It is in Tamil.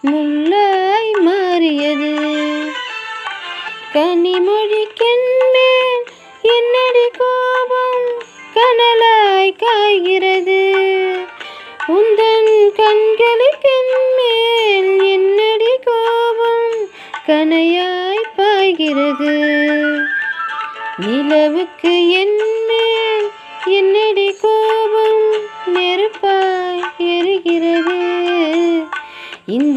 முல்லை மாறியது. கனிமொழிக்கென்மேல் என்னடி கோபம்? கனலாய் காய்கிறது. உந்தன் கண்களுக்கென்மேல் என்னடி கோபம்? கனையாய் பாய்கிறது. நிலவுக்கு என்மேல் என்னடி கோபம்? நெருப்பாய் எரிகிறது. இந்த